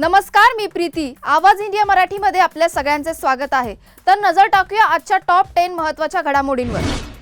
नमस्कार मी प्रीती. आवाज इंडिया मराठीमध्ये आपल्या सगळ्यांचे स्वागत आहे. तर नजर टाकूया आजच्या टॉप टेन महत्त्वाच्या घडामोडींवर.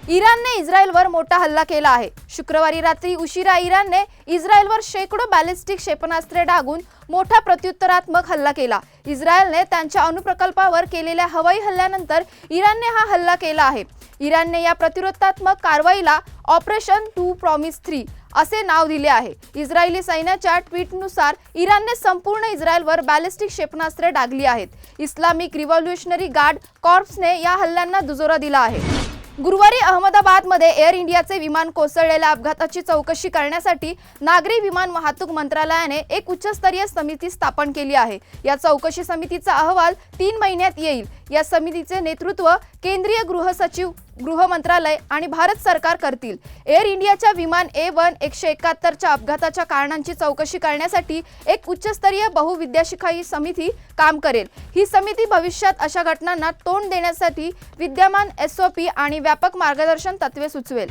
इराणने इस्रायलवर मोठा हल्ला केला आहे. शुक्रवारी रात्री उशिरा इराणने इस्रायलवर शेकडो बॅलिस्टिक क्षेपणास्त्रे डागून मोठा प्रत्युत्तरात्मक हल्ला केला. इस्रायलने त्यांच्या अणुप्रकल्पावर केलेल्या हवाई हल्ल्यानंतर इराणने हा हल्ला केला आहे. इराणने या प्रतिरोधात्मक कारवाईला ऑपरेशन टू प्रॉमिस थ्री असे नाव दिले आहे. इस्रायली सैन्याच्या ट्विटनुसार इराणने संपूर्ण इस्रायलवर बॅलिस्टिक क्षेपणास्त्रे डागली आहेत. इस्लामिक रिव्हॉल्युशनरी गार्ड कॉर्प्सने या हल्ल्यांना दुजोरा दिला आहे. गुरुवारी अहमदाबादमध्ये एअर इंडियाचे विमान कोसळलेल्या अपघाताची चौकशी करण्यासाठी नागरी विमान वाहतूक मंत्रालयाने एक उच्चस्तरीय समिती स्थापन केली आहे. या चौकशी समितीचा अहवाल तीन महिन्यात येईल. या समितीचे नेतृत्व केंद्रीय गृह सचिव गृह मंत्रालय आणि भारत सरकार करतील. एअर इंडियाच्या विमान ए वन एकशे एकाहत्तरच्या अपघाताच्या कारणांची चौकशी करण्यासाठी एक उच्चस्तरीय बहुविद्याशिखाई समिती काम करेल. ही समिती भविष्यात अशा घटनांना तोंड देण्यासाठी विद्यमान एस ओ पी आणि व्यापक मार्गदर्शन तत्वे सुचवेल.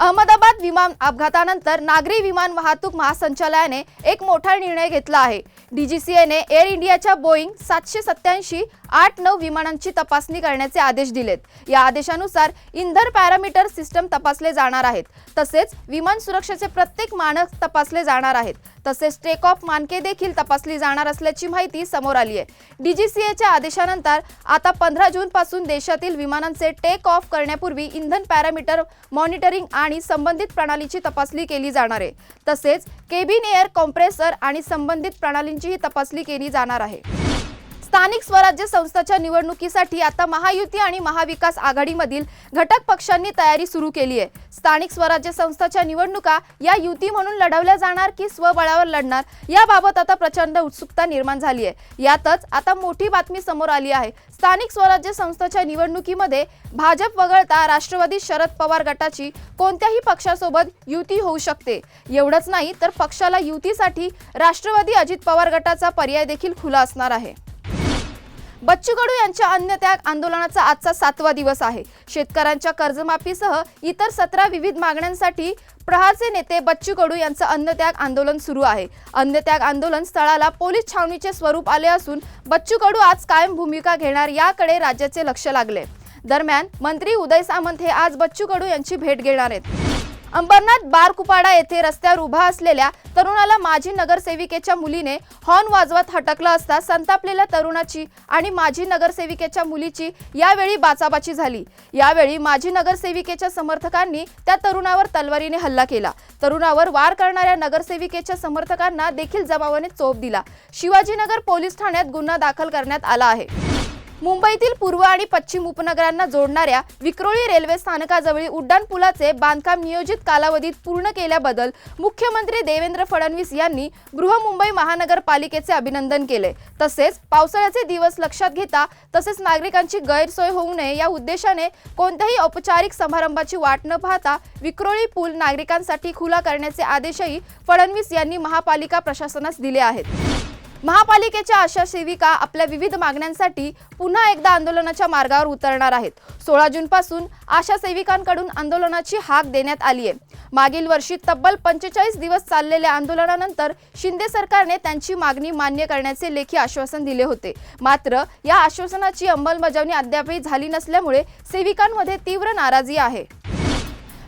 अहमदाबाद विमान अपघातानंतर नागरी विमान वाहतूक महासंचालयाने एक मोठा निर्णय घेतला आहे. डीजीसीएने एअर इंडियाच्या बोईंग सातशे सत्याऐंशी आठ नऊ विमानांची तपासणी करण्याचे आदेश दिलेत. या आदेशानुसार इंधन पॅरामीटर सिस्टम तपासले जाणार आहेत. तसेच विमान सुरक्षेचे प्रत्येक मानक तपासले जाणार आहेत. तसेच टेक ऑफ मानके देखील तपासली जाणार असल्याची माहिती समोर आली आहे. डीजीसीएच्या आदेशानंतर आता पंधरा जून पासून देशातील विमानांचे टेक ऑफ करण्यापूर्वी इंधन पॅरामीटर मॉनिटरिंग आणि संबंधित प्रणालीची तपासणी केली जाणार आहे. तसेच केबिन एअर कॉम्प्रेसर आणि संबंधित प्रणालींचीही तपासणी केली जाणार आहे. स्थानिक स्वराज्य संस्थाच्या निवडणुकीसाठी आता महायुती आणि महाविकास आघाडीमधील घटक पक्षांनी तयारी सुरू केली आहे. स्थानिक स्वराज्य संस्थाच्या निवडणुका या युती म्हणून लढवल्या जाणार की स्वबळावर लढणार याबाबत आता प्रचंड उत्सुकता निर्माण झाली आहे. यातच आता मोठी बातमी समोर आली आहे. स्थानिक स्वराज्य संस्थेच्या निवडणुकीमध्ये भाजप वगळता राष्ट्रवादी शरद पवार गटाची कोणत्याही पक्षासोबत युती होऊ शकते. एवढंच नाही तर पक्षाला युतीसाठी राष्ट्रवादी अजित पवार गटाचा पर्याय देखील खुला असणार आहे. बच्चू कडू यांच्या अन्नत्याग आंदोलनाचा आजचा सातवा दिवस आहे. शेतकऱ्यांच्या कर्जमाफीसह इतर सतरा विविध मागण्यांसाठी प्रहारचे नेते बच्चू कडू यांचं अन्नत्याग आंदोलन सुरू आहे. अन्नत्याग आंदोलन स्थळाला पोलीस छावणीचे स्वरूप आले असून बच्चू कडू आज कायम भूमिका घेणार याकडे राज्याचे लक्ष लागले. दरम्यान मंत्री उदय सामंत हे आज बच्चू कडू यांची भेट घेणार आहेत. अंबरनाथ बारकुपाडा येथे रस्त्यावर उभा असलेल्या तरुणाला माजी नगरसेविकेच्या मुलीने हॉर्न वाजवत हटकलं असता संतापलेल्या तरुणाची आणि माजी नगरसेविकेच्या मुलीची यावेळी बाचाबाची झाली. यावेळी माजी नगरसेविकेच्या समर्थकांनी त्या तरुणावर तलवारीने हल्ला केला. तरुणावर वार करणाऱ्या नगरसेविकेच्या समर्थकांना देखील जमावाने चोप दिला. शिवाजीनगर पोलीस ठाण्यात गुन्हा दाखल करण्यात आला आहे. मुंबईतील पूर्व आणि पश्चिम उपनगरांना जोडणाऱ्या विक्रोळी रेल्वे स्थानकाजवळील उड्डाणपुलाचे बांधकाम नियोजित कालावधीत पूर्ण केल्याबद्दल मुख्यमंत्री देवेंद्र फडणवीस यांनी बृहमुंबई महानगरपालिकेचे अभिनंदन केले. तसेच पावसाळ्याचे दिवस लक्षात घेता तसेच नागरिकांची गैरसोय होऊ नये या उद्देशाने कोणत्याही औपचारिक समारंभाची वाट न पाहता विक्रोळी पूल नागरिकांसाठी खुला करण्याचे आदेशही फडणवीस यांनी महापालिका प्रशासनास दिले आहेत. महापालिकेच्या आशा सेविका आपल्या विविध मागण्यांसाठी पुन्हा एकदा आंदोलनाच्या मार्गावर उतरणार आहेत. सोळा जून पासून आशा सेविकांकडून आंदोलनाची हाक देण्यात आली आहे. मागील वर्षी तब्बल पंचेचाळीस दिवस चाललेल्या आंदोलनानंतर शिंदे सरकारने त्यांची मागणी मान्य करण्याचे लेखी आश्वासन दिले होते. मात्र या आश्वासनाची अंमलबजावणी अद्यापही झाली नसल्यामुळे सेविकांमध्ये तीव्र नाराजी आहे.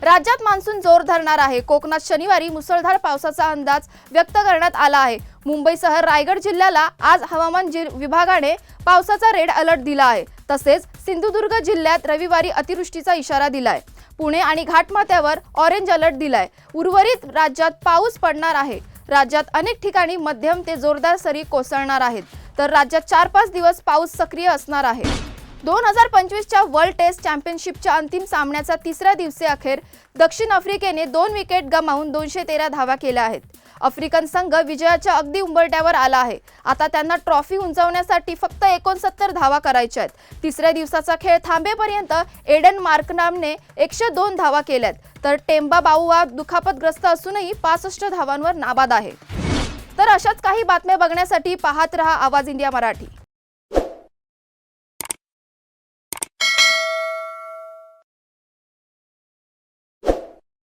राज्यात मान्सून जोर धरणार आहे. कोकणात शनिवारी मुसळधार पावसाचा अंदाज व्यक्त करण्यात आला आहे. मुंबईसह रायगड जिल्ह्याला आज हवामान जि विभागाने पावसाचा रेड अलर्ट दिला आहे. तसेच सिंधुदुर्ग जिल्ह्यात रविवारी अतिवृष्टीचा इशारा दिलाय. पुणे आणि घाटमाथ्यावर ऑरेंज अलर्ट दिलाय. उर्वरित राज्यात पाऊस पडणार आहे. राज्यात अनेक ठिकाणी मध्यम ते जोरदार सरी कोसळणार आहेत. तर राज्यात चार पाच दिवस पाऊस सक्रिय असणार आहे. दोन हजार पंचवीसच्या वर्ल्ड टेस्ट चॅम्पियनशिपच्या अंतिम सामन्याचा तिसऱ्या दिवसीय अखेर दक्षिण आफ्रिकेने दोन विकेट गमावून दोनशे तेरा धावा केल्या आहेत. आफ्रिकन संघ विजयाच्या अगदी उंबरट्यावर आला आहे. आता त्यांना ट्रॉफी उंचावण्यासाठी फक्त एकोणसत्तर धावा करायच्या आहेत. तिसऱ्या दिवसाचा खेळ थांबेपर्यंत एडन मार्कनामने एकशे दोन धावा केल्यात. तर टेम्बा बाऊवा दुखापतग्रस्त असूनही पासष्ट धावांवर नाबाद आहे. तर अशाच काही बातम्या बघण्यासाठी पाहत रहा आवाज इंडिया मराठी.